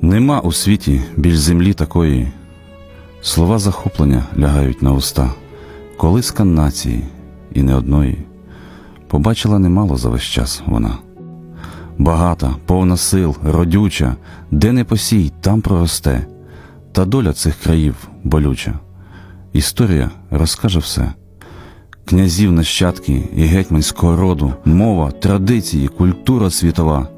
Нема у світі більш землі такої. Слова захоплення лягають на уста, колиска нації і не одної. Побачила немало за весь час вона. Багата, повна сил, родюча, де не посій, там проросте. Та доля цих країв болюча. Історія розкаже все. Князів нащадки і гетьманського роду, мова, традиції, культура світова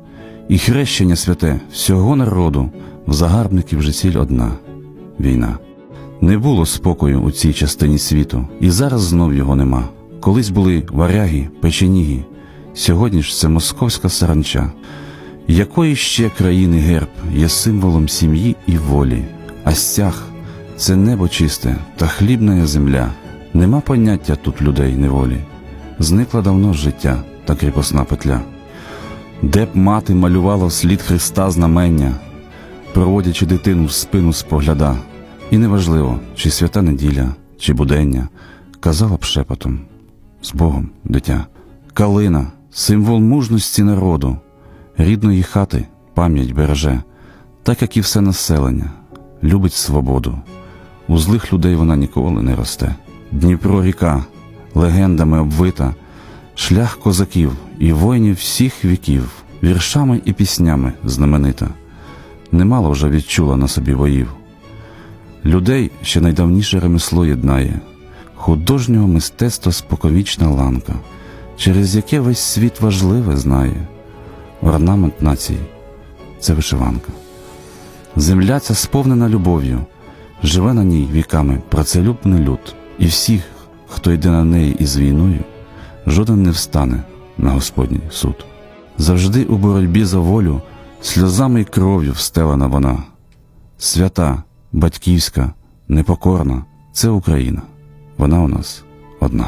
і хрещення святе всього народу в загарбників же ціль одна війна. Не було спокою у цій частині світу, і зараз знов його нема. Колись були варяги, печеніги, сьогодні ж це московська саранча. Якої ще країни герб є символом сім'ї і волі, а стяг це небо чисте та хлібна земля. Нема поняття тут людей неволі. Зникла давно життя та кріпосна петля. Де б мати малювала слід Христа знамення, проводячи дитину в спину спогляда, і неважливо, чи свята неділя, чи будення, казала б шепотом з Богом, дитя. Калина, символ мужності народу, рідної хати пам'ять береже, так як і все населення, любить свободу. У злих людей вона ніколи не росте. Дніпро ріка, легендами обвита, шлях козаків і воїнів всіх віків, віршами і піснями знаменита. Немало вже відчула на собі воїв. Людей ще найдавніше ремесло єднає, художнього мистецтва споковічна ланка, через яке весь світ важливе знає. Орнамент нації це вишиванка. Земля ця сповнена любов'ю, живе на ній віками працелюбний люд, і всіх, хто йде на неї із війною, жоден не встане на Господній суд. Завжди у боротьбі за волю сльозами й кров'ю встелена вона. Свята, батьківська, непокорна це Україна. Вона у нас одна.